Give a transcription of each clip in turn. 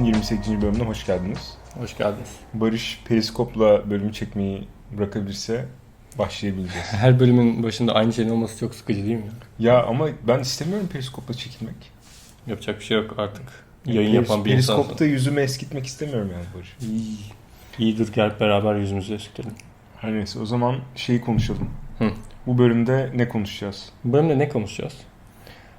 Podcast'ın 28. bölümüne hoş geldiniz. Hoş geldiniz. Barış Periskop'la bölümü çekmeyi bırakabilirse başlayabileceğiz. Her bölümün başında aynı şeyin olması çok sıkıcı değil mi? ya ama ben istemiyorum Periskop'la çekilmek. Yapacak bir şey yok artık. Yayın Peris- yapan bir insan. Periskop'ta yüzümü eskitmek istemiyorum yani Barış. İyi. İyi dur gel beraber yüzümüzü eskelim. Her neyse o zaman şeyi konuşalım. Hı. Bu bölümde ne konuşacağız? Bu bölümde ne konuşacağız?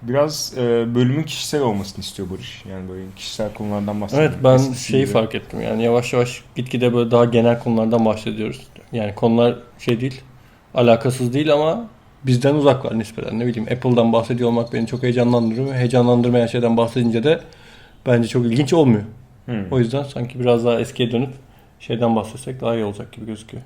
Biraz e, bölümün kişisel olmasını istiyor Barış. Yani böyle kişisel konulardan bahsedelim. Evet ben Eskisi şeyi gibi. fark ettim yani yavaş yavaş gitgide böyle daha genel konulardan bahsediyoruz. Yani konular şey değil, alakasız değil ama bizden uzaklar nispeten. Ne bileyim Apple'dan bahsediyor olmak beni çok heyecanlandırıyor heyecanlandırmayan şeyden bahsedince de bence çok ilginç olmuyor. Hı. O yüzden sanki biraz daha eskiye dönüp şeyden bahsetsek daha iyi olacak gibi gözüküyor.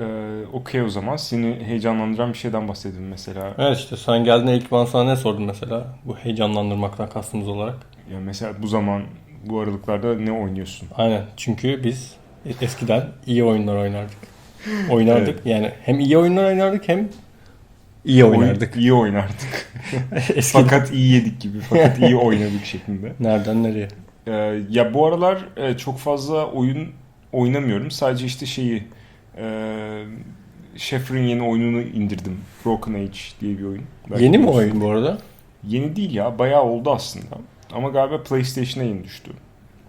Ee, Okey o zaman. Seni heyecanlandıran bir şeyden bahsedelim mesela. Evet işte sen geldiğinde ilk ben sana ne sordum mesela? Bu heyecanlandırmaktan kastımız olarak. Ya mesela bu zaman bu aralıklarda ne oynuyorsun? Aynen çünkü biz eskiden iyi oyunlar oynardık. Oynardık yani hem iyi oyunlar oynardık hem iyi oynardık. Oyn- iyi oynardık. Eskiden. fakat iyi yedik gibi. Fakat iyi oynadık şeklinde. Nereden nereye? Ee, ya bu aralar e, çok fazla oyun oynamıyorum. Sadece işte şeyi e, Scheffer'in yeni oyununu indirdim. Broken Age diye bir oyun. Belki Yeni mi oyun bu arada? Yeni değil ya. Bayağı oldu aslında. Ama galiba PlayStation'a yeni düştü.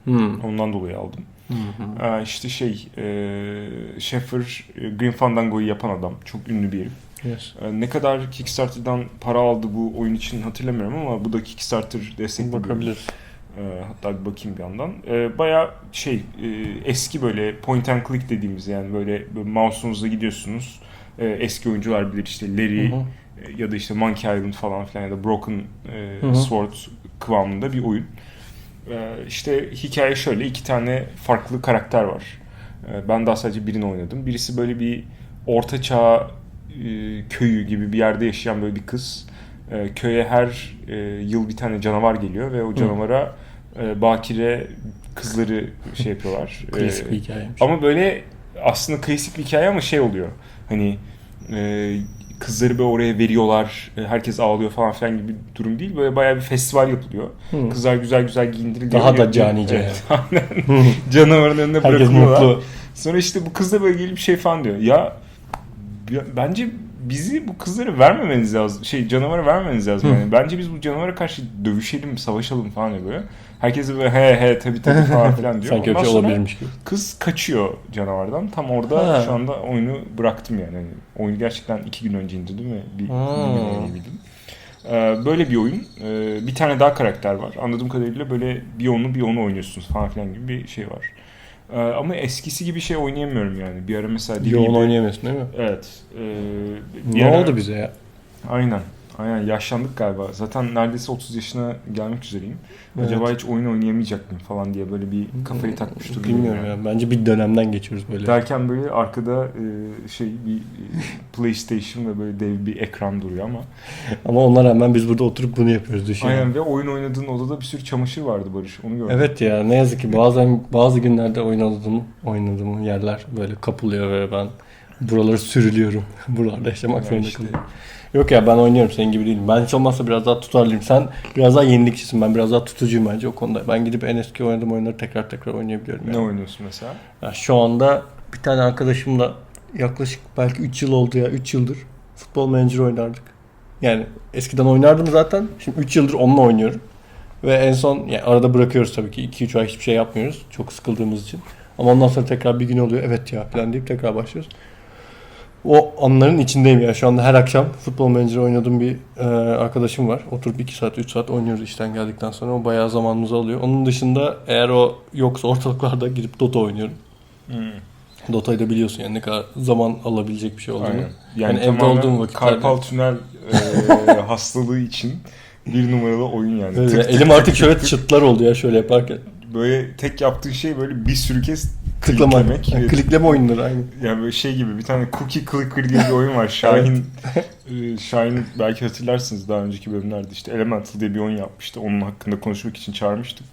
Hmm. Ondan dolayı aldım. Hı hı. Ee, işte şey e, Scheffer e, Green Fandango'yu yapan adam. Çok ünlü bir herif. Yes. Ee, ne kadar Kickstarter'dan para aldı bu oyun için hatırlamıyorum ama bu da Kickstarter destekli bir Ee, hatta bir bakayım bir yandan. Ee, Baya şey e, eski böyle point and click dediğimiz yani böyle, böyle mouse'unuzla gidiyorsunuz. Ee, eski oyuncular bilir işte Larry Hı hı. e, ya da işte Monkey Island falan filan ya da Broken e, Hı hı. Sword kıvamında bir oyun. Ee, işte hikaye şöyle iki tane farklı karakter var. Ee, ben daha sadece birini oynadım. Birisi böyle bir orta çağ e, köyü gibi bir yerde yaşayan böyle bir kız. Köye her e, yıl bir tane canavar geliyor ve o canavara e, bakire kızları şey yapıyorlar. Klasik Ee, bir hikayeymiş. ama böyle aslında klasik bir hikaye ama şey oluyor. Hani e, kızları böyle oraya veriyorlar. e, Herkes ağlıyor falan filan gibi bir durum değil. Böyle bayağı bir festival yapılıyor. Hı. Kızlar güzel güzel giyindiriliyor. Daha da canice Evet, aynen. Canavarın önüne Herkes bırakılıyorlar. mutlu. Sonra işte bu kız da böyle gelip şey falan diyor. Ya ya bence bizi bu kızlara vermemeniz lazım. Şey canavara vermemeniz lazım. Hı. Yani bence biz bu canavara karşı dövüşelim, savaşalım falan diyor böyle. Herkes böyle he he tabii tabii falan filan diyor. Sanki öyle olabilirmiş gibi. Kız kaçıyor canavardan. Tam orada Ha. şu anda oyunu bıraktım yani. Hani oyunu gerçekten iki gün önce indirdim ve bir, bir gün Ha. oynayabildim. Ee, böyle bir oyun. Ee, bir tane daha karakter var. Anladığım kadarıyla böyle bir onu bir onu oynuyorsunuz falan filan gibi bir şey var. Ee, ama eskisi gibi şey oynayamıyorum yani. Bir ara mesela Yoğun DVD'de oynayamıyorsun değil mi? Evet. Ee, Ne ara- oldu bize ya? Aynen. Aynen yaşlandık galiba. Zaten neredeyse 30 yaşına gelmek üzereyim. Acaba hiç oyun oynayamayacak mıyım falan diye böyle bir kafayı takmış durumdayım. Bilmiyorum yani. ya. Bence bir dönemden geçiyoruz böyle. Derken böyle arkada e, şey bir e, PlayStation ve böyle dev bir ekran duruyor ama. Ama ona rağmen biz burada oturup bunu yapıyoruz düşün. Aynen ve oyun oynadığın odada bir sürü çamaşır vardı Barış. Onu gördüm. Evet ya ne yazık ki bazen bazı günlerde oynadığım oynadığım yerler böyle kapılıyor ve ben buraları sürülüyorum. Buralarda yaşamak Yani zorunda işte. kalıyorum. Yok ya ben oynuyorum senin gibi değilim. Ben hiç olmazsa biraz daha tutarlıyım. Sen biraz daha yenilikçisin. Ben biraz daha tutucuyum bence o konuda. Ben gidip en eski oynadığım oyunları tekrar tekrar oynayabiliyorum. Ne Yani. oynuyorsun mesela? Ya şu anda bir tane arkadaşımla yaklaşık belki 3 yıl oldu ya 3 yıldır futbol manager oynardık. Yani eskiden oynardım zaten. Şimdi 3 yıldır onunla oynuyorum. Ve en son yani arada bırakıyoruz tabii ki 2-3 ay hiçbir şey yapmıyoruz. Çok sıkıldığımız için. Ama ondan sonra tekrar bir gün oluyor. Evet ya falan deyip tekrar başlıyoruz. O anların içindeyim ya. Şu anda her akşam futbol manager oynadığım bir e, arkadaşım var. Oturup 2 saat 3 saat oynuyoruz işten geldikten sonra. O bayağı zamanımızı alıyor. Onun dışında eğer o yoksa ortalıklarda gidip Dota oynuyorum. Dota'yı da biliyorsun yani ne kadar zaman alabilecek bir şey olduğunu. Aynen. Yani evde tamamen olduğum vakitlerde- Karpal tünel e, hastalığı için bir numaralı oyun yani. Tık tık elim tık artık tık şöyle tık. çıtlar oldu ya şöyle yaparken. Böyle tek yaptığın şey böyle bir sürü kez Tıklama. kliklemek. Yani klikleme oyunları aynı. Yani böyle şey gibi bir tane Cookie Clicker diye bir oyun var. Şahin e, Şahin belki hatırlarsınız daha önceki bölümlerde işte Elemental diye bir oyun yapmıştı. Onun hakkında konuşmak için çağırmıştık.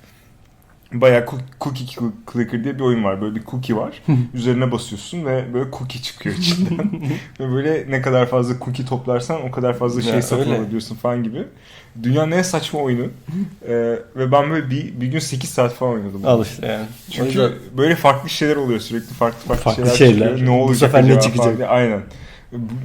Bayağı cook- cookie cl- clicker diye bir oyun var. Böyle bir cookie var. Üzerine basıyorsun ve böyle cookie çıkıyor içinden. ve böyle ne kadar fazla cookie toplarsan o kadar fazla şey satın alabiliyorsun falan gibi. Dünyanın en saçma oyunu. Ee, ve ben böyle bir, bir gün 8 saat falan oynadım. Al işte yani. Çünkü yüzden- böyle farklı şeyler oluyor sürekli farklı farklı, Farklı şeyler, şeyler. çıkıyor. Ne Bu olacak sefer ne çıkacak? falan diye. Aynen.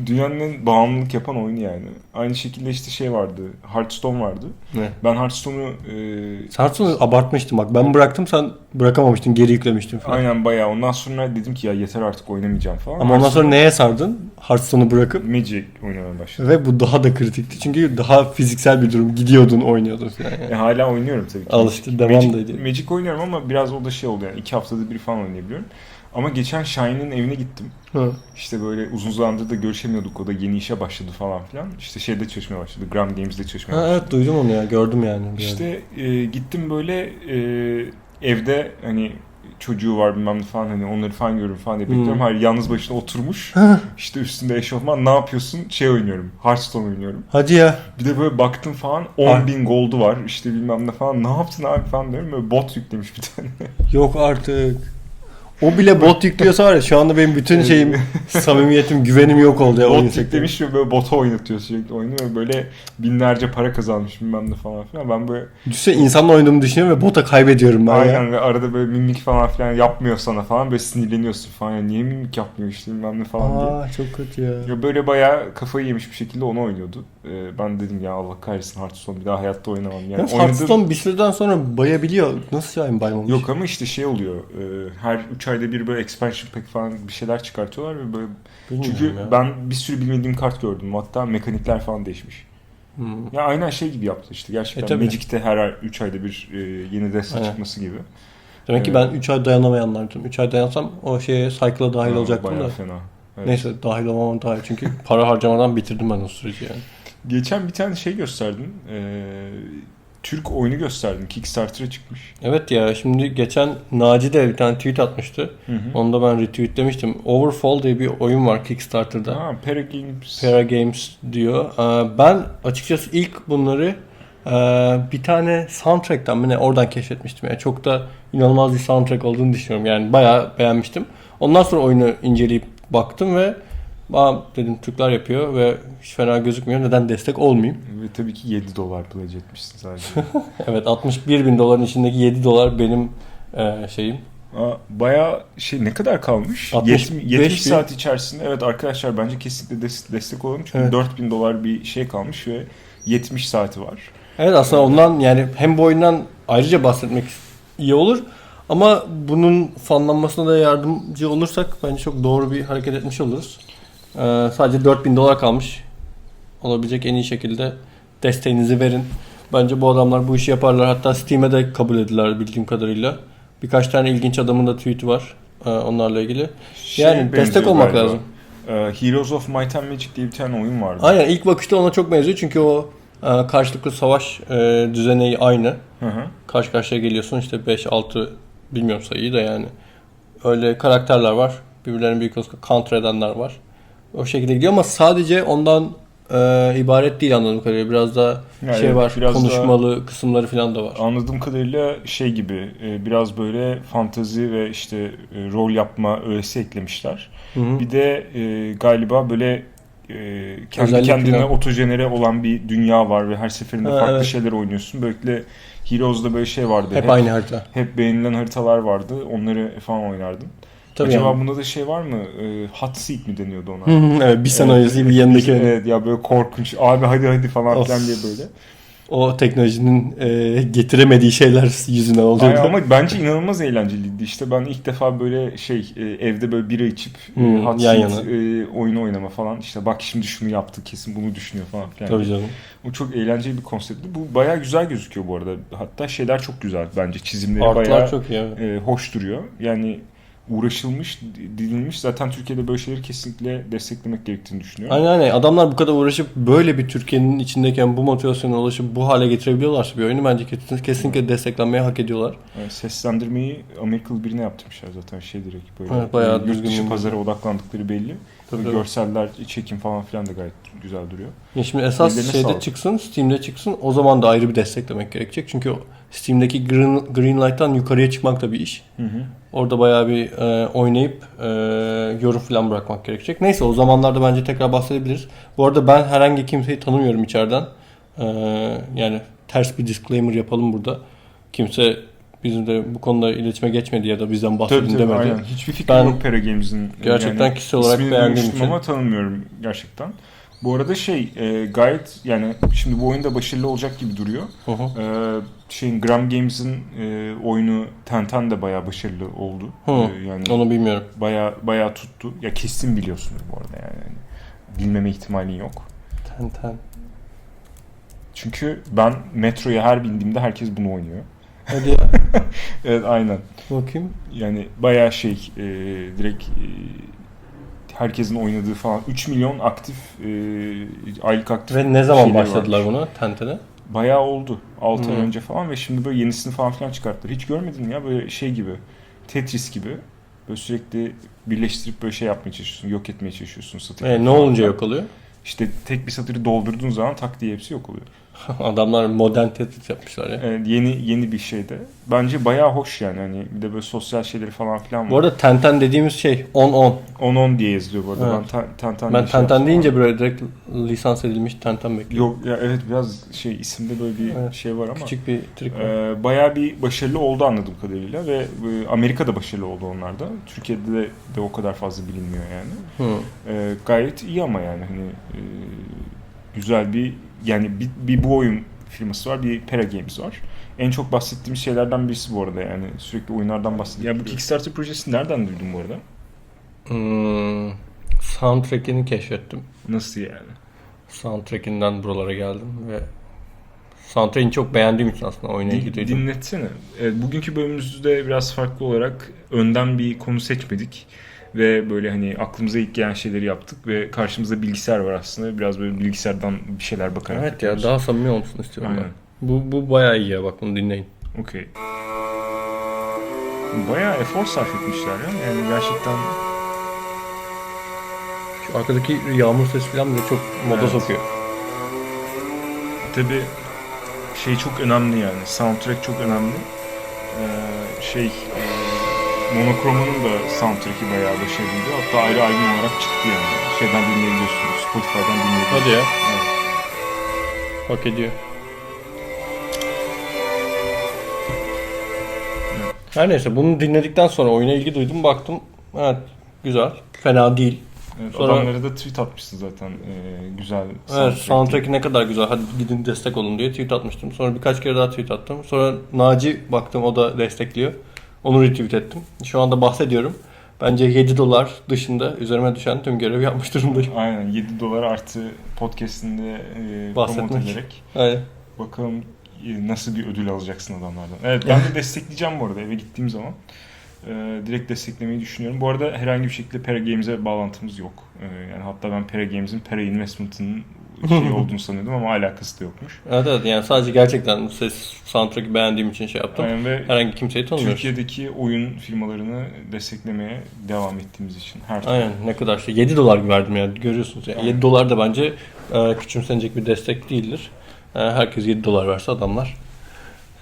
Dünyanın en bağımlılık yapan oyunu yani. Aynı şekilde işte şey vardı. Hearthstone vardı. Ne? Ben Hearthstone'u e, Sartsun'u abartmıştım bak. Ben bıraktım sen bırakamamıştın. Geri yüklemiştin falan. aynen bayağı. Ondan sonra dedim ki ya yeter artık oynamayacağım falan. Ama ondan sonra neye sardın? Hearthstone'u bırakıp Magic oynamaya başladım. ve bu daha da kritikti. Çünkü daha fiziksel bir durum. Gidiyordun, oynuyordun falan. Yani. E, hala oynuyorum tabii ki. Al işte, devam Magic, da ediyor. Magic oynuyorum ama biraz o da şey oldu yani. iki haftada bir falan oynayabiliyorum. Ama geçen Shine'in evine gittim. Hı. İşte böyle uzun zamandır da görüşemiyorduk. O da yeni işe başladı falan filan. İşte şeyde çalışmaya başladı. Gram Games'de çalışmaya Ha, başladı. evet duydum onu ya. Gördüm yani. İşte e, gittim böyle e, evde hani çocuğu var bilmem ne falan hani onları falan görüyorum falan diye bekliyorum. Hmm. Hayır yalnız başına oturmuş. işte üstünde eşofman ne yapıyorsun? Şey oynuyorum. Hearthstone oynuyorum. Hadi ya. Bir de böyle baktım falan Ha. 10 bin gold'u var işte bilmem ne falan. Ne yaptın abi falan diyorum. Böyle bot yüklemiş bir tane. Yok artık. O bile bot yüklüyorsa var ya şu anda benim bütün şeyim, samimiyetim, güvenim yok oldu ya bot yüklemiş ve böyle bota oynatıyor sürekli oyunu. ve Böyle binlerce para kazanmış bilmem ne falan filan. Ben böyle Düşünsene insanla oynadığımı düşünüyorum ve bota kaybediyorum ben ya. Aynen ve arada böyle mimik falan filan yapmıyor sana falan böyle sinirleniyorsun falan. Ya niye mimik yapmıyor işte bilmem ne falan diye. Aa çok kötü ya. Ya böyle bayağı kafayı yemiş bir şekilde onu oynuyordu. Ee, ben dedim ya Allah kahretsin Hearthstone bir daha hayatta oynamam. Yani Yalnız oynadım- Hearthstone bir süreden sonra bayabiliyor. Nasıl yani baymamış? Yok ama işte şey oluyor. e, her 3 ayda bir böyle expansion pack falan bir şeyler çıkartıyorlar ve böyle Bilmiyorum çünkü ya. ben bir sürü bilmediğim kart gördüm. Hatta mekanikler falan değişmiş. Hmm. Ya aynen şey gibi yaptı işte. E, Gerçekten tabii. Magic'te her 3 ayda bir e, yeni deste Aynen. çıkması gibi. Demek ki Evet. ben 3 ay dayanamayanlardım. 3 ay dayansam o şeye cycle'a dahil Ha, olacaktım da. fena. Evet. Neyse dahil olmamam daha iyi. Çünkü para harcamadan bitirdim ben o süreci yani. Geçen bir tane şey gösterdin. Ee, Türk oyunu gösterdin. Kickstarter'a çıkmış. Evet ya şimdi geçen Naci de bir tane tweet atmıştı. Hı hı. Onu da ben retweetlemiştim. Overfall diye bir oyun var Kickstarter'da. Ha, Paragames. Para Games diyor. Ee, Ben açıkçası ilk bunları e, bir tane soundtrack'tan mı ne oradan keşfetmiştim. Yani çok da inanılmaz bir soundtrack olduğunu düşünüyorum. Yani bayağı beğenmiştim. Ondan sonra oyunu inceleyip baktım ve Aa, dedim Türkler yapıyor ve hiç fena gözükmüyor. Neden destek olmayayım? Ve tabii ki 7 dolar pledge etmişsin sadece. Evet 61 bin doların içindeki 7 dolar benim e, şeyim. Aa, bayağı şey ne kadar kalmış? 65 70, 70 bin. saat içerisinde evet arkadaşlar bence kesinlikle des- destek olalım. Çünkü Evet. 4000 dolar bir şey kalmış ve 70 saati var. Evet aslında ondan yani hem bu oyundan ayrıca bahsetmek iyi olur ama bunun fanlanmasına da yardımcı olursak bence çok doğru bir hareket etmiş oluruz. Ee, sadece 4000 dolar kalmış. Olabilecek en iyi şekilde desteğinizi verin. Bence bu adamlar bu işi yaparlar. Hatta Steam'e de kabul ediler bildiğim kadarıyla. Birkaç tane ilginç adamın da tweet'i var e, onlarla ilgili. Şeye Yani benziyor destek olmak galiba. lazım. Ee, Heroes of Might and Magic diye bir tane oyun vardı. Aynen ilk bakışta ona çok benziyor çünkü o e, karşılıklı savaş e, düzeneği aynı. Hı hı. karşı karşıya geliyorsun işte 5 6 bilmiyorum sayıyı da yani. Öyle karakterler var. Birbirlerini büyük olsa counter edenler var. O şekilde gidiyor ama sadece ondan e, ibaret değil anladığım kadarıyla. Biraz da Yani şey var. biraz konuşmalı kısımları falan da var. Anladığım kadarıyla şey gibi e, biraz böyle fantazi ve işte e, rol yapma öğesi eklemişler. Hı hı. Bir de e, galiba böyle e, kendi Özellik kendine falan. otojenere olan bir dünya var ve her seferinde Ha, farklı evet. şeyler oynuyorsun. Böylelikle Heroes'da böyle şey vardı. Hep aynı harita. hep beğenilen haritalar vardı. Onları falan oynardım. Tabii Acaba yani. bunda da şey var mı? E, hot seat mi deniyordu ona? Evet bir sen Evet. bir yanındaki oynuyor. Evet ya böyle korkunç. Abi hadi hadi falan Of. filan diye böyle. O teknolojinin e, getiremediği şeyler yüzünden oluyor. Ay, ama bence inanılmaz eğlenceliydi. İşte ben ilk defa böyle şey e, evde böyle bira içip e, Hmm, hot yan seat yana. e, oyunu oynama falan. İşte bak şimdi şunu yaptı kesin bunu düşünüyor falan filan. Tabii canım. O çok eğlenceli bir konseptti. Bu bayağı güzel gözüküyor bu arada. Hatta şeyler çok güzel bence. Çizimleri bayağı çok iyi. evet. e, hoş duruyor. Yani uğraşılmış, didilmiş. Zaten Türkiye'de böyle şeyleri kesinlikle desteklemek gerektiğini düşünüyorum. Aynen aynen. Adamlar bu kadar uğraşıp böyle bir Türkiye'nin içindeyken bu motivasyona ulaşıp bu hale getirebiliyorlarsa bir oyunu bence kesin- kesinlikle desteklenmeyi hak ediyorlar. Yani seslendirmeyi Amerikalı birine yaptırmışlar zaten şey direkt böyle. Evet, bayağı yurt dışı bir- pazara odaklandıkları belli. Tabii, tabii. Görseller, çekim falan filan da gayet güzel duruyor. Ya şimdi esas Ellerine şeyde sağlık. çıksın, Steam'de çıksın. O zaman da ayrı bir desteklemek gerekecek. Çünkü Steam'deki Green, Greenlight'tan yukarıya çıkmak da bir iş. Hı hı. Orada bayağı bir e, oynayıp e, yorum falan bırakmak gerekecek. Neyse o zamanlarda bence tekrar bahsedebiliriz. Bu arada ben herhangi kimseyi tanımıyorum içeriden. E, yani ters bir disclaimer yapalım burada. Kimse bizim de bu konuda iletişime geçmedi ya da bizden bahsedin Tabii tabii demedi. aynen. Hiçbir fikrim Ben yok Pera Games'in. gerçekten kişisel olarak beğendiğim için. ama tanımıyorum gerçekten. Bu arada şey e, gayet yani şimdi bu oyunda başarılı olacak gibi duruyor. Hı hı. E, şeyin Gram Games'in e, oyunu Tenten de bayağı başarılı oldu. Hı, E, yani Onu bilmiyorum. bayağı bayağı tuttu. Ya kesin biliyorsunuz bu arada yani. Yani bilmeme ihtimalin yok. Ten ten. Çünkü ben metroya her bindiğimde herkes bunu oynuyor. Hadi ya. Evet aynen. Bakayım. Yani bayağı şey e, direkt e, herkesin oynadığı falan 3 milyon aktif e, aylık aktif Ve ne zaman başladılar varmış. buna? Tenten'e? Bayağı oldu. 6 ay Hı. önce falan ve şimdi böyle yenisini falan filan çıkarttılar. Hiç görmedin ya böyle şey gibi. Tetris gibi. Böyle sürekli birleştirip böyle şey yapmaya çalışıyorsun. Yok etmeye çalışıyorsun. Satır E, ne falan olunca filan. yok oluyor? İşte tek bir satırı doldurduğun zaman tak diye hepsi yok oluyor. Adamlar modern Tetris yapmışlar ya. Evet, yeni yeni bir şey de. Bence bayağı hoş yani. Hani bir de böyle sosyal şeyleri falan filan var. Bu arada Tenten dediğimiz şey 10-10. 10-10 diye yazılıyor bu arada. Evet. Ben ten, Tenten Ben şey Tenten yaptım deyince böyle direkt lisans edilmiş Tenten bekliyorum. Yok ya evet biraz şey isimde böyle bir Evet. şey var ama Küçük bir trik var. e, bayağı bir başarılı oldu anladığım kadarıyla ve e, Amerika'da başarılı oldu onlar da. Türkiye'de de, de o kadar fazla bilinmiyor yani. Hı. E, gayet iyi ama yani hani e, güzel bir yani bir, bir bu oyun firması var, bir Pera Games var. En çok bahsettiğimiz şeylerden birisi bu arada yani sürekli oyunlardan bahsediyoruz. Ya bu Kickstarter projesi nereden duydun bu arada? Hmm, soundtrack'ini keşfettim. Nasıl yani? Soundtrack'inden buralara geldim ve soundtrack'ini çok beğendiğim için aslında oyuna Din- ilgi duydum. dinletsene. Evet, bugünkü bölümümüzde biraz farklı olarak önden bir konu seçmedik. Ve böyle hani aklımıza ilk gelen şeyleri yaptık ve karşımızda bilgisayar var aslında. Biraz böyle bilgisayardan bir şeyler bakarak Evet ya yapıyoruz. daha samimi olsun istiyorum Aynen. ben. Bu, bu bayağı iyi ya bak bunu dinleyin. Okey. Bayağı efor sarf etmişler ya. Yani gerçekten Şu arkadaki yağmur sesi falan bile çok moda Evet. sokuyor. tabi şey çok önemli yani. Soundtrack çok önemli. Ee, şey e, Monochroma'nın da soundtrack'i bayağı başarılıydı. Hatta ayrı albüm olarak çıktı yani. Şeyden dinleyebiliyorsunuz. Spotify'dan dinleyebiliyorsunuz. Hadi ya Evet. hak ediyor. Her neyse bunu dinledikten sonra oyuna ilgi duydum baktım. Evet güzel. Fena değil. Evet, Sonra- adamlara da tweet atmışsın zaten. Ee, güzel Evet soundtrack'i ne kadar güzel hadi gidin destek olun diye tweet atmıştım. Sonra birkaç kere daha tweet attım. Sonra Naci baktım o da destekliyor. Onu retweet ettim. Şu anda bahsediyorum. Bence 7 dolar dışında üzerime düşen tüm görevi yapmış durumdayım. Aynen 7 dolar artı podcastinde e, Bahsetmek. promote ederek. Aynen. Bakalım e, nasıl bir ödül alacaksın adamlardan. Evet ben de destekleyeceğim bu arada eve gittiğim zaman. Ee, direkt desteklemeyi düşünüyorum. Bu arada herhangi bir şekilde Pera Games'e bağlantımız yok. Ee, yani hatta ben Pera Games'in Pera Investment'ın şey olduğunu sanıyordum ama alakası da yokmuş. Evet evet yani sadece gerçekten ses soundtrack'i beğendiğim için şey yaptım. Aynen ve Herhangi kimseyi tanımıyoruz. Türkiye'deki oyun firmalarını desteklemeye devam ettiğimiz için her türlü. Aynen ne kadar şey 7 dolar verdim yani görüyorsunuz yani. Aynen. 7 dolar da bence e, küçümsenecek bir destek değildir. E, herkes 7 dolar verse adamlar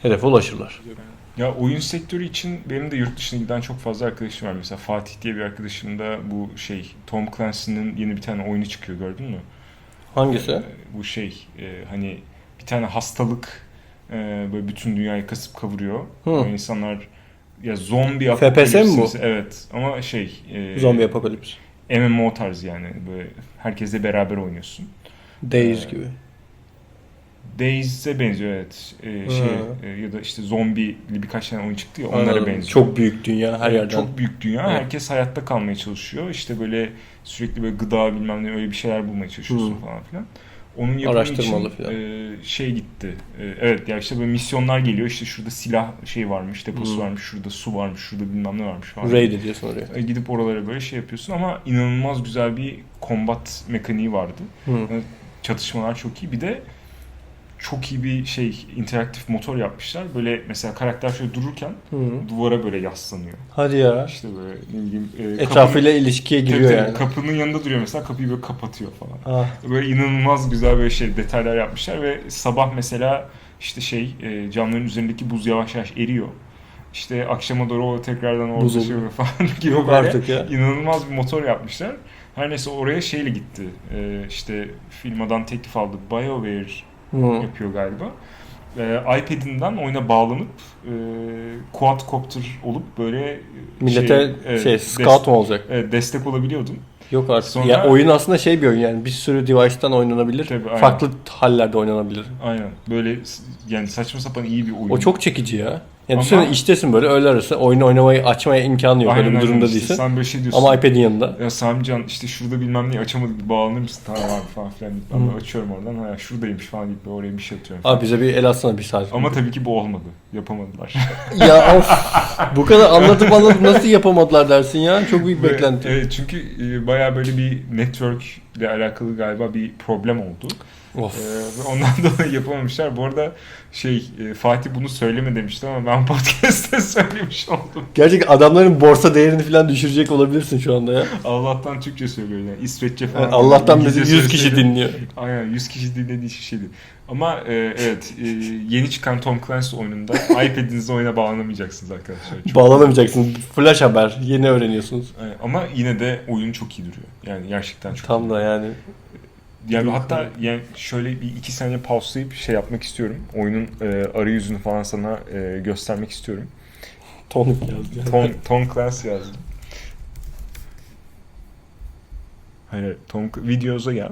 hedefe ulaşırlar. Ya oyun sektörü için benim de yurt dışına giden çok fazla arkadaşım var. Mesela Fatih diye bir arkadaşım da bu şey Tom Clancy'nin yeni bir tane oyunu çıkıyor gördün mü? Hangisi? Ee, bu şey e, hani bir tane hastalık e, böyle bütün dünyayı kasıp kavuruyor. Hı. Böyle insanlar ya zombi FPS mi bu? Evet ama şey e, Zombi apokalips. MMO tarzı yani böyle herkesle beraber oynuyorsun. Days Ee, gibi. Days'e benziyor evet. E, şey e, ya da işte zombili birkaç tane oyun çıktı ya onlara Anladım. benziyor. Çok büyük dünya her yerden. Çok büyük dünya. Evet. Herkes hayatta kalmaya çalışıyor. İşte böyle sürekli böyle gıda bilmem ne öyle bir şeyler bulmaya çalışıyorsun Hı. falan filan. Onun yapımı Araştırmalı için e, şey gitti. E, evet ya işte böyle misyonlar geliyor. İşte şurada silah şey varmış, deposu Hı. varmış, şurada su varmış, şurada bilmem ne varmış falan. Raid ediyorsun oraya. E, Gidip oralara böyle şey yapıyorsun ama inanılmaz güzel bir combat mekaniği vardı. Hı. Çatışmalar çok iyi. Bir de çok iyi bir şey interaktif motor yapmışlar. Böyle mesela karakter şöyle dururken Hı. duvara böyle yaslanıyor. Hadi ya. İşte böyle ne bileyim e, kapının- Etrafıyla ilişkiye Tabii giriyor tabii, yani. Kapının yanında duruyor mesela kapıyı böyle kapatıyor falan. Ah. Böyle inanılmaz güzel böyle şey detaylar yapmışlar ve sabah mesela işte şey e, camların üzerindeki buz yavaş yavaş eriyor. İşte akşama doğru o tekrardan orada Buz şey falan gibi Yok böyle artık ya. inanılmaz bir motor yapmışlar. Her neyse oraya şeyle gitti. E, işte firmadan teklif aldı. BioWare Hı. yapıyor galiba. E, iPad'inden oyuna bağlanıp e, quadcopter olup böyle e, Millete şey, des- scout mu olacak? evet, destek olabiliyordun. Yok artık. Sonra- Ya oyun aslında şey bir oyun yani bir sürü device'tan oynanabilir. Tabii, aynen. Farklı hallerde oynanabilir. Aynen. Böyle yani saçma sapan iyi bir oyun. O çok çekici ya. Yani düşünsene iştesin böyle öğle arası oyunu oynamayı açmaya imkanı yok Aynen, öyle bir aynen. durumda İşte değilsin. Sen böyle şey diyorsun. Ama iPad'in yanında. Ya Samican işte şurada bilmem neyi açamadık bağlanır mısın? Tamam abi falan filan deyip ben de açıyorum oradan. Ha şuradaymış falan deyip böyle oraya bir şey atıyorum. Abi bize bir el atsana bir saat. Ama tabii ki bu olmadı. Yapamadılar. ya of. Bu kadar anlatıp anlatıp nasıl yapamadılar dersin ya. Çok büyük Ve- beklenti. Evet çünkü e, bayağı böyle bir network ile alakalı galiba bir problem oldu. Of. Ee, ondan dolayı yapamamışlar. Bu arada şey e, Fatih bunu söyleme demişti ama ben podcast'te söylemiş oldum. Gerçekten adamların borsa değerini falan düşürecek olabilirsin şu anda ya. Allah'tan Türkçe söylüyor yani. İsveççe falan. Yani Allah'tan bizi İngilizce 100 kişi dinliyor. Aynen 100 kişi dinlediği şeydi. Ama e, evet e, yeni çıkan Tom Clancy oyununda iPad'inizle oyuna bağlanamayacaksınız arkadaşlar. Çok- Bağlanamayacaksın. Flash haber. Yeni öğreniyorsunuz. Evet, Ama yine de oyun çok iyi duruyor. Yani gerçekten çok Tam iyi. da yani. Yani hatta yani şöyle bir iki saniye pauslayıp şey yapmak istiyorum. Oyunun e, arayüzünü falan sana e, göstermek istiyorum. Tonuk yazdı. Tom, Tom Clancy yazdım. Hayır, Tom videoza gel.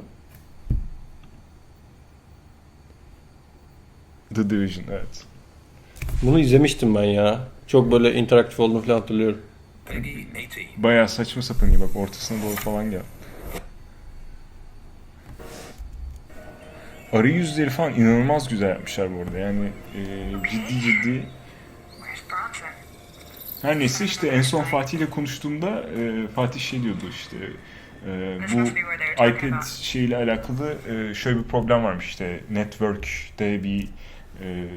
The Division, evet. Bunu izlemiştim ben ya. Çok böyle interaktif olduğunu falan hatırlıyorum. Bayağı saçma sapan gibi bak ortasına doğru falan gel. Arayüzleri falan inanılmaz güzel yapmışlar bu arada. Yani e, ciddi ciddi Her neyse işte en son Fatih ile konuştuğumda e, Fatih şey diyordu işte e, bu iPad şeyle alakalı e, şöyle bir problem varmış işte network'te bir e,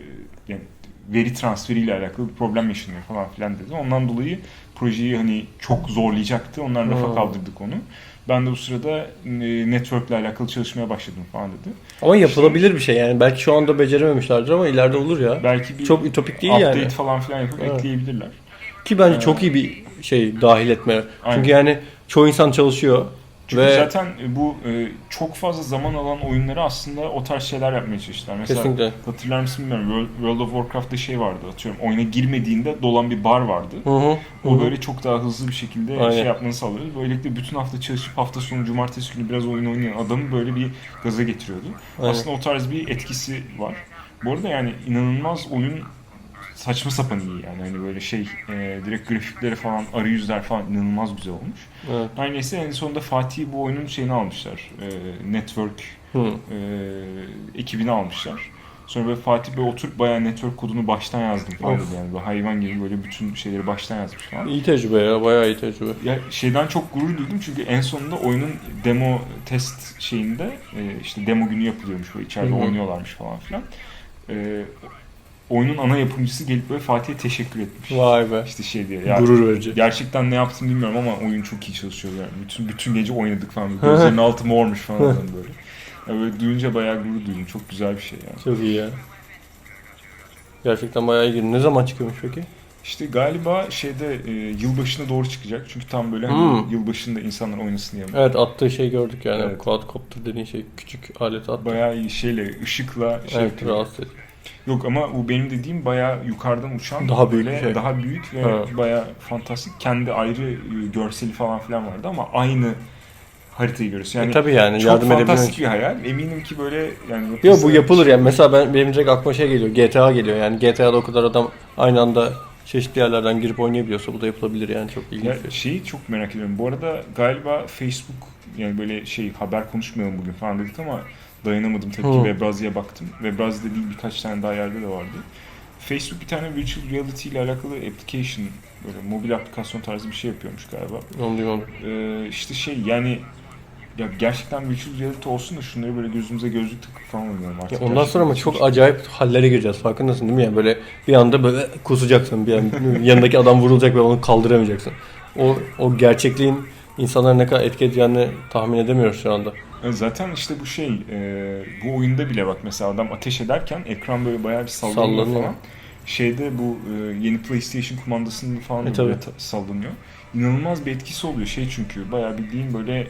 yani veri transferiyle alakalı bir problem yaşanıyor falan filan dedi. Ondan dolayı projeyi hani çok zorlayacaktı. Onlar rafa kaldırdık onu. Ben de bu sırada e, network'le alakalı çalışmaya başladım falan dedi. Ama yapılabilir bir şey yani. Belki şu anda becerememişlerdir ama ileride olur ya. Belki bir Çok ütopik değil update yani. falan filan yapıp Evet. ekleyebilirler. Ki bence Ee, çok iyi bir şey dahil etme. Aynen. Çünkü yani çoğu insan çalışıyor Çünkü ve zaten bu e, çok fazla zaman alan oyunları aslında o tarz şeyler yapmaya çalıştılar. Mesela kesinlikle. hatırlar mısın bilmiyorum World, of Warcraft'ta şey vardı atıyorum oyuna girmediğinde dolan bir bar vardı. Hı hı. O hı. böyle çok daha hızlı bir şekilde Aynen. şey yapmanı sağlıyordu. Böylelikle bütün hafta çalışıp hafta sonu cumartesi günü biraz oyun oynayan adamı böyle bir gaza getiriyordu. Aynen. Aslında o tarz bir etkisi var. Bu arada yani inanılmaz oyun saçma sapan iyi yani hani böyle şey e, direkt grafikleri falan arayüzler falan inanılmaz güzel olmuş. Evet. Her neyse en sonunda Fatih bu oyunun şeyini almışlar. E, network Hı. e, ekibini almışlar. Sonra böyle Fatih böyle oturup bayağı network kodunu baştan yazdım falan dedi yani böyle hayvan gibi böyle bütün şeyleri baştan yazmış falan. İyi tecrübe ya. Bayağı iyi tecrübe. Ya şeyden çok gurur duydum çünkü en sonunda oyunun demo test şeyinde e, işte demo günü yapılıyormuş böyle içeride Hı hı. oynuyorlarmış falan filan. E, oyunun ana yapımcısı gelip böyle Fatih'e teşekkür etmiş. Vay be. İşte şey diye. Ya, Gurur verici. Gerçekten ne yaptım bilmiyorum ama oyun çok iyi çalışıyor yani. Bütün bütün gece oynadık falan. Gözlerinin altı mormuş falan böyle. Ya böyle duyunca bayağı gurur duydum. Çok güzel bir şey yani. Çok iyi ya. Gerçekten bayağı iyi. Ne zaman çıkıyormuş peki? İşte galiba şeyde e, yılbaşına doğru çıkacak. Çünkü tam böyle hani Hmm. yılbaşında insanlar oynasın diye. Evet attığı şey gördük yani. Evet. Quadcopter dediğin şey küçük alet attı. Bayağı iyi şeyle ışıkla şey evet yapıyor. rahatsız edici. Yok ama bu benim dediğim bayağı yukarıdan uçan Daha büyük böyle şey. daha büyük ve Ha. bayağı fantastik. Kendi ayrı görseli falan filan vardı ama aynı haritayı görüyorsun. Yani e, tabii yani çok yardım fantastik bir hayal. Eminim ki böyle yani Yok bu yapılır yani. Mesela ben benim direkt aklıma şey geliyor. GTA geliyor yani. GTA'da o kadar adam aynı anda çeşitli yerlerden girip oynayabiliyorsa bu da yapılabilir yani çok ilginç. Ya şey. şeyi çok merak ediyorum. Bu arada galiba Facebook yani böyle şey haber konuşmayalım bugün falan dedik ama dayanamadım tabii ki. Webrazi'ye baktım. Webrazi'de değil birkaç tane daha yerde de vardı. Facebook bir tane virtual reality ile alakalı application böyle mobil aplikasyon tarzı bir şey yapıyormuş galiba. Duymadım. Ee, işte şey yani ya gerçekten virtual reality olsun da şunları böyle gözümüze gözlük takıp falan oynayalım artık. Ya ondan Gerçekten sonra ama çok şey- acayip hallere gireceğiz. Farkındasın değil mi? Yani böyle bir anda böyle kusacaksın. Bir an yanındaki adam vurulacak ve onu kaldıramayacaksın. O o gerçekliğin insanlara ne kadar etki edeceğini tahmin edemiyoruz şu anda. E, Zaten işte bu şey e, bu oyunda bile bak mesela adam ateş ederken ekran böyle bayağı bir sallanıyor, Sallanıyor. falan. Şeyde bu e, yeni PlayStation kumandasının falan E, böyle sallanıyor. İnanılmaz bir etkisi oluyor şey çünkü bayağı bildiğin böyle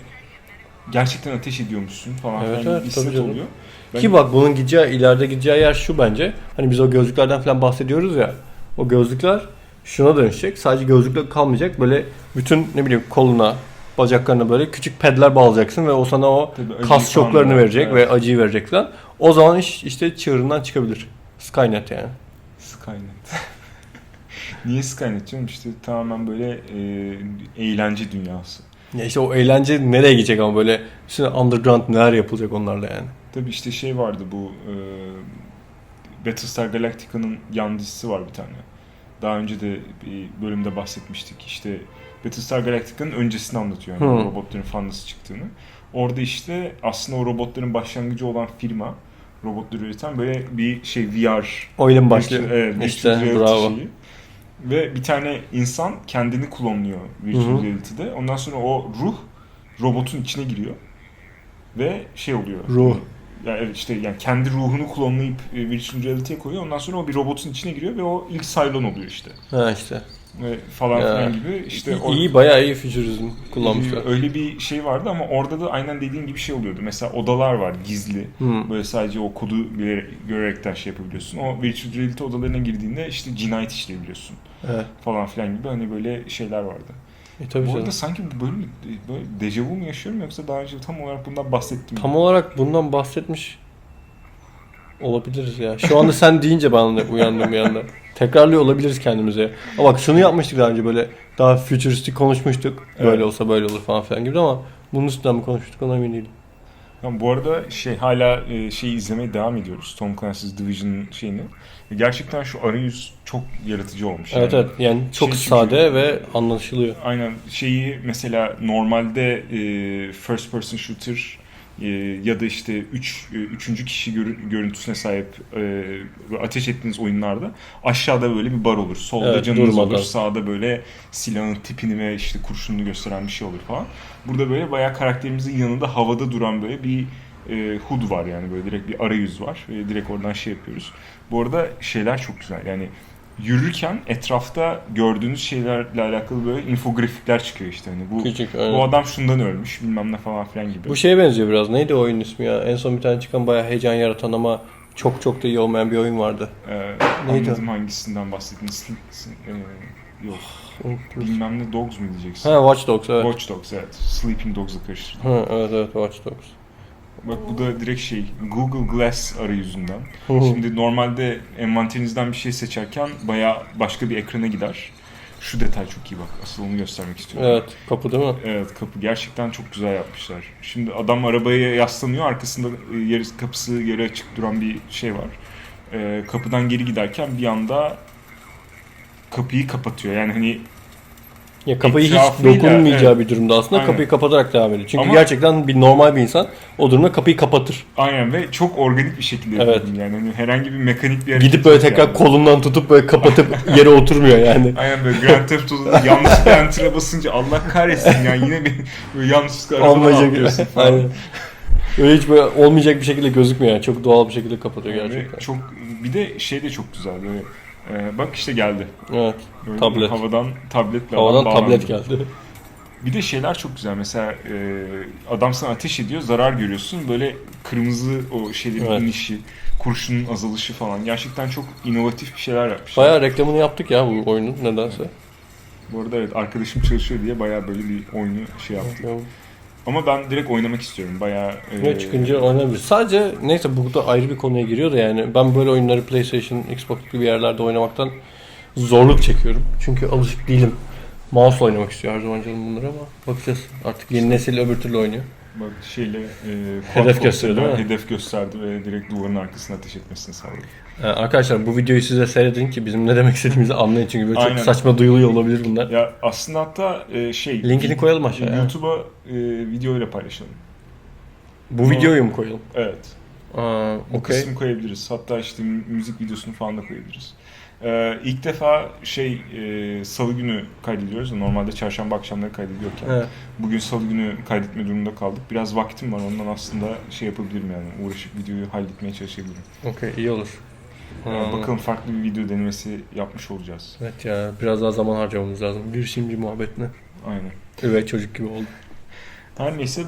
gerçekten ateş ediyormuşsun falan Evet, filan evet, bir canım. oluyor. Ben- Ki bak bunun gideceği, ileride gideceği yer şu bence. Hani biz o gözlüklerden falan bahsediyoruz ya. O gözlükler şuna dönüşecek. Sadece gözlükle kalmayacak. Böyle bütün ne bileyim koluna, bacaklarına böyle küçük pedler bağlayacaksın ve o sana o Tabii kas şoklarını verecek evet. ve acıyı verecek falan. O zaman iş işte çığırından çıkabilir. Skynet yani. Skynet. Niye Skynet canım? İşte tamamen böyle e, eğlence dünyası. Ya işte o eğlence nereye gidecek ama böyle üstüne underground neler yapılacak onlarla yani. Tabii işte şey vardı bu e, Battlestar Galactica'nın yan dizisi var bir tane. Daha önce de bir bölümde bahsetmiştik. İşte Battlestar Galactica'nın öncesini anlatıyor. Yani Hmm. robotların falan nasıl çıktığını. Orada işte aslında o robotların başlangıcı olan firma robotları üreten böyle bir şey VR Oyunun mu başlıyor. evet, işte bravo. şeyi. Ve bir tane insan kendini klonluyor virtual reality'de. Ondan sonra o ruh robotun içine giriyor. Ve şey oluyor. Ruh. Yani işte yani kendi ruhunu klonlayıp e, virtual reality'ye koyuyor. Ondan sonra o bir robotun içine giriyor ve o ilk Cylon oluyor işte. Ha işte. Ve falan Ya. filan gibi. işte o- iyi bayağı iyi futurizm kullanmışlar. Öyle bir şey vardı ama orada da aynen dediğin gibi şey oluyordu. Mesela odalar var gizli. Hmm. Böyle sadece o kodu bile görerekten şey yapabiliyorsun. O virtual reality odalarına girdiğinde işte cinayet işleyebiliyorsun Evet. falan filan gibi hani böyle şeyler vardı. E, tabii Bu canım. arada sanki bu bölüm böyle dejavu mu yaşıyorum yoksa daha önce tam olarak bundan bahsettim. mi? Tam olarak bundan bahsetmiş olabiliriz ya. Şu anda sen deyince ben de uyandım bir anda. Tekrarlıyor olabiliriz kendimize. Ama bak şunu yapmıştık daha önce böyle daha futuristik konuşmuştuk. Böyle Evet. olsa böyle olur falan filan gibi ama bunun üstünden mi konuşmuştuk ona emin değilim. Tamam, bu arada şey hala e, şeyi izlemeye devam ediyoruz. Tom Clancy's Division şeyini. Gerçekten şu arayüz çok yaratıcı olmuş. Evet yani. evet yani çok Şey çünkü- sade ve anlaşılıyor. Aynen şeyi mesela normalde e, first person shooter ya da işte üç, e, üçüncü kişi görü- görüntüsüne sahip e, ateş ettiğiniz oyunlarda aşağıda böyle bir bar olur. Solda Evet, canınız durmadan. olur. Sağda böyle silahın tipini ve işte kurşununu gösteren bir şey olur falan. Burada böyle bayağı karakterimizin yanında havada duran böyle bir e, HUD var yani böyle direkt bir arayüz var ve direkt oradan şey yapıyoruz. Bu arada şeyler çok güzel yani yürürken etrafta gördüğünüz şeylerle alakalı böyle infografikler çıkıyor işte hani bu Küçük. bu adam şundan ölmüş bilmem ne falan filan gibi. Bu şeye benziyor biraz. Neydi o oyunun ismi ya? En son bir tane çıkan bayağı heyecan yaratan ama çok çok da iyi olmayan bir oyun vardı. Ee, Neydi anladım hangisinden bahsettiniz. Sl- e, yok bilmem ne Dogs mu diyeceksin? Ha Watch Dogs evet. Watch Dogs evet. Sleeping Dogs'la karıştırdım. Ha, evet evet Watch Dogs. Bak bu da direkt şey Google Glass arayüzünden. Şimdi normalde envanterinizden bir şey seçerken bayağı başka bir ekrana gider. Şu detay çok iyi bak. Asıl onu göstermek istiyorum. Evet kapı değil mi? Evet kapı gerçekten çok güzel yapmışlar. Şimdi adam arabaya yaslanıyor arkasında e, yarı kapısı yarı açık duran bir şey var. E, kapıdan geri giderken bir anda kapıyı kapatıyor. Yani hani Ya kapıyı hiç Etrafıyla, dokunmayacağı evet. bir durumda aslında Aynen. kapıyı kapatarak devam ediyor. Çünkü Ama- gerçekten bir normal bir insan o durumda kapıyı kapatır. aynen ve çok organik bir şekilde Evet. yapıldım yani. Hani herhangi bir mekanik bir hareket Gidip böyle yok tekrar yani. kolundan tutup böyle kapatıp yere oturmuyor yani. Aynen böyle Grand Theft Auto'da yanlışlıkla enter'a basınca Allah kahretsin ya yine bir böyle yanlışlıkla arabadan Olmayacak atlıyorsun falan. Aynen. Öyle hiç böyle olmayacak bir şekilde gözükmüyor yani. Çok doğal bir şekilde kapatıyor Ve gerçekten. çok bir de şey de çok güzel böyle e, bak işte geldi. Evet. Böyle Tablet. Havadan tabletle Havadan bağlandı. tablet geldi. Bir de şeyler çok güzel. Mesela e, adam sana ateş ediyor, zarar görüyorsun. Böyle kırmızı o şeylerin Evet. inişi, kurşunun azalışı falan. Gerçekten çok inovatif bir şeyler yapmışlar. Bayağı reklamını yaptık ya bu oyunun nedense. Bu arada evet arkadaşım çalışıyor diye bayağı böyle bir oyunu şey yaptı. Ama ben direkt oynamak istiyorum. Bayağı e, Ne çıkınca oynanabilir. Sadece neyse bu da ayrı bir konuya giriyor da yani ben böyle oyunları PlayStation, Xbox gibi yerlerde oynamaktan zorluk çekiyorum. Çünkü alışık değilim. Mouse oynamak istiyor her zaman canım bunları ama bakacağız. Artık yeni nesil öbür türlü oynuyor. Bak şeyle e, Hedef gösteriyor, değil mi? Hedef gösterdi ve direkt duvarın arkasına ateş etmesini sağladı. Ee, arkadaşlar bu videoyu size seyredin ki bizim ne demek istediğimizi anlayın çünkü böyle Aynen. çok saçma duyuluyor olabilir bunlar. Ya aslında hatta e, şey Linkini koyalım aşağıya. YouTube'a e, videoyla paylaşalım. Bu videoyu mu koyalım? Evet. Aa, Bu okey. kısmı koyabiliriz. Hatta işte mü- müzik videosunu falan da koyabiliriz. Ee, ilk defa şey e, salı günü kaydediyoruz. Normalde çarşamba akşamları kaydediyorken. Evet. Bugün salı günü kaydetme durumunda kaldık. Biraz vaktim var ondan aslında şey yapabilirim yani uğraşıp videoyu halletmeye çalışabilirim. Okey iyi olur. Ee, Ha. bakalım farklı bir video denemesi yapmış olacağız. Evet ya biraz daha zaman harcamamız lazım. Girişimci muhabbetine. Aynen. Üvey çocuk gibi oldu. Her neyse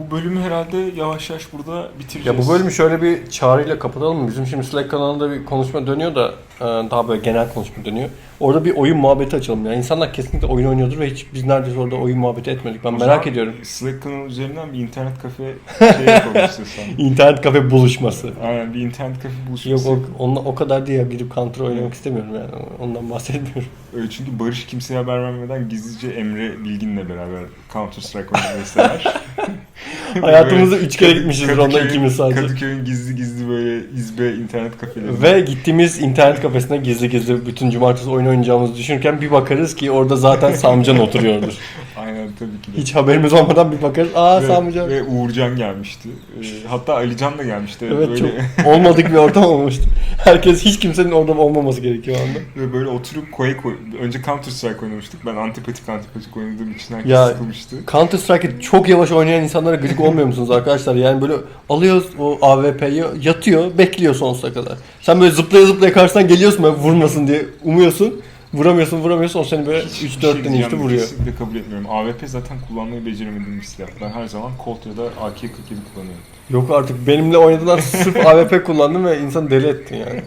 bu- bölümü herhalde yavaş yavaş burada bitireceğiz. Ya bu bölümü şöyle bir çağrıyla kapatalım mı? Bizim şimdi Slack kanalında bir konuşma dönüyor da e, daha böyle genel konuşma dönüyor. Orada bir oyun muhabbeti açalım. Yani insanlar kesinlikle oyun oynuyordur ve hiç biz neredeyse orada oyun muhabbeti etmedik. Ben O merak ediyorum. Slack kanalı üzerinden bir internet kafe şey istiyorsan. İnternet kafe buluşması. Aynen bir internet kafe buluşması. Yok o, onunla, o kadar değil ya girip counter oynamak istemiyorum yani ondan bahsetmiyorum. Öyle çünkü Barış kimseye haber vermeden gizlice Emre Bilgin'le beraber Counter Strike oynamayı sever. Hayatımızda Böyle üç kere Kadı- gitmişizdir onda Kadıköy'ün- ikimiz sadece. Kadıköy'ün gizli gizli böyle izbe internet kafeleri. Ve gittiğimiz internet kafesine gizli gizli bütün cumartesi oyun oynayacağımızı düşünürken bir bakarız ki orada zaten Samcan oturuyordur. Aynen tabii ki de. Hiç haberimiz olmadan bir bakarız. Aa ve, Samcan. ve Uğurcan gelmişti. Ee, hatta Alican da gelmişti. Evet böyle, çok olmadık bir ortam olmuştu. Herkes hiç kimsenin orada olmaması gerekiyor o anda. ve böyle oturup koy koy. Önce Counter Strike oynamıştık. Ben antipatik antipatik oynadığım için herkes Ya, sıkılmıştı. Counter Strike'ı çok yavaş oynayan insanlara gıcık olmuyor musunuz arkadaşlar? Yani böyle alıyoruz o AWP'yi yatıyor bekliyor sonsuza kadar. Sen böyle zıplaya zıplaya karşıdan geliyorsun böyle vurmasın diye umuyorsun. Vuramıyorsun vuramıyorsun o seni böyle Hiç- 3-4 bir şey işte vuruyor. Kesinlikle kabul etmiyorum. AWP zaten kullanmayı beceremediğim bir silah. Ben her zaman Colt ya da AK-47 kullanıyorum. Yok artık benimle oynadılar sırf AWP kullandım ve insanı deli ettin yani.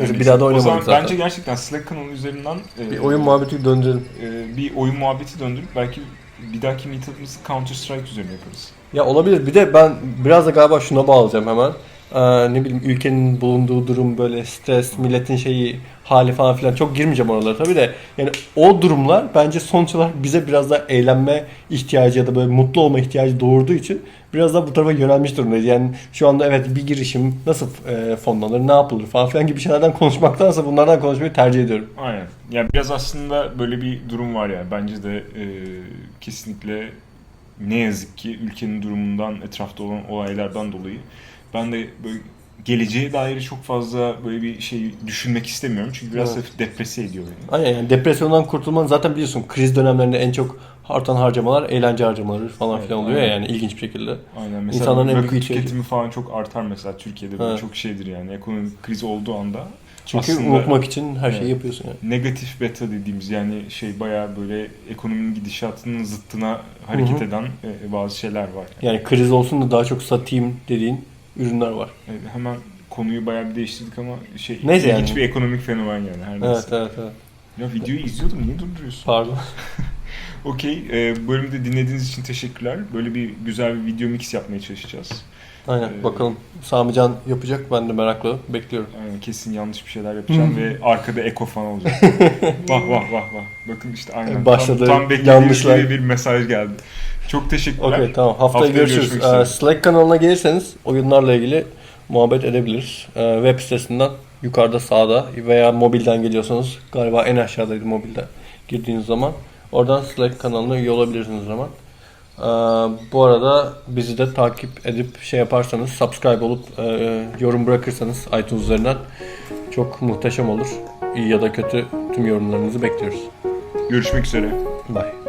Yani bir daha da o zaman oynamadık zaten. Bence gerçekten Slack kanalı üzerinden e, Bir oyun muhabbeti döndürelim. e, bir oyun muhabbeti döndürüp belki bir dahaki meetup'ımızı Counter Strike üzerine yaparız. Ya olabilir. Bir de ben biraz da galiba şuna bağlayacağım hemen. Ee, ne bileyim ülkenin bulunduğu durum böyle stres, milletin şeyi hali falan filan çok girmeyeceğim oralara tabii de yani o durumlar bence sonuç olarak bize biraz daha eğlenme ihtiyacı ya da böyle mutlu olma ihtiyacı doğurduğu için biraz daha bu tarafa yönelmiş durumdayız. Yani şu anda evet bir girişim nasıl e, fonlanır, ne yapılır falan filan gibi şeylerden konuşmaktansa bunlardan konuşmayı tercih ediyorum. Aynen. Yani biraz aslında böyle bir durum var yani. Bence de e, kesinlikle ne yazık ki ülkenin durumundan, etrafta olan olaylardan dolayı ben de böyle geleceğe dair çok fazla böyle bir şey düşünmek istemiyorum. Çünkü biraz Evet. hafif deprese ediyor beni. Aynen yani depresyondan kurtulmanın zaten biliyorsun kriz dönemlerinde en çok artan harcamalar eğlence harcamaları falan Evet, filan oluyor aynen. yani ilginç bir şekilde. Aynen mesela İnsanların en büyük tüketimi falan çok artar mesela Türkiye'de böyle Evet. çok şeydir yani ekonomik kriz olduğu anda Çünkü Aslında- unutmak için her şeyi Evet. yapıyorsun yani. negatif beta dediğimiz yani şey bayağı böyle ekonominin gidişatının zıttına hareket Hı hı. eden e, bazı şeyler var. Yani kriz olsun da daha çok satayım dediğin ürünler var. E, hemen konuyu bayağı bir değiştirdik ama şey Neyse ilginç yani. bir ekonomik fenomen yani her Evet neyse. evet evet. Ya videoyu izliyordum niye durduruyorsun? Pardon. Okey e, bölümde dinlediğiniz için teşekkürler. Böyle bir güzel bir video mix yapmaya çalışacağız. Aynen Ee, bakalım Samican yapacak ben de merakla bekliyorum. Aynen, kesin yanlış bir şeyler yapacağım ve arkada eko falan olacak. vah vah vah vah. Bakın işte aynen. Başladı, Tam, tam beklediğimiz gibi bir mesaj geldi. Çok teşekkürler. Okey tamam haftaya, Haftaya görüşürüz. Ee. Slack kanalına gelirseniz oyunlarla ilgili muhabbet edebiliriz. Ee, web sitesinden yukarıda sağda veya mobilden geliyorsanız galiba en aşağıdaydı mobilde girdiğiniz zaman. Oradan Slack kanalına üye olabilirsiniz zaman. Ee, bu arada bizi de takip edip şey yaparsanız, subscribe olup e, yorum bırakırsanız iTunes üzerinden çok muhteşem olur. İyi ya da kötü tüm yorumlarınızı bekliyoruz. Görüşmek üzere. Bye.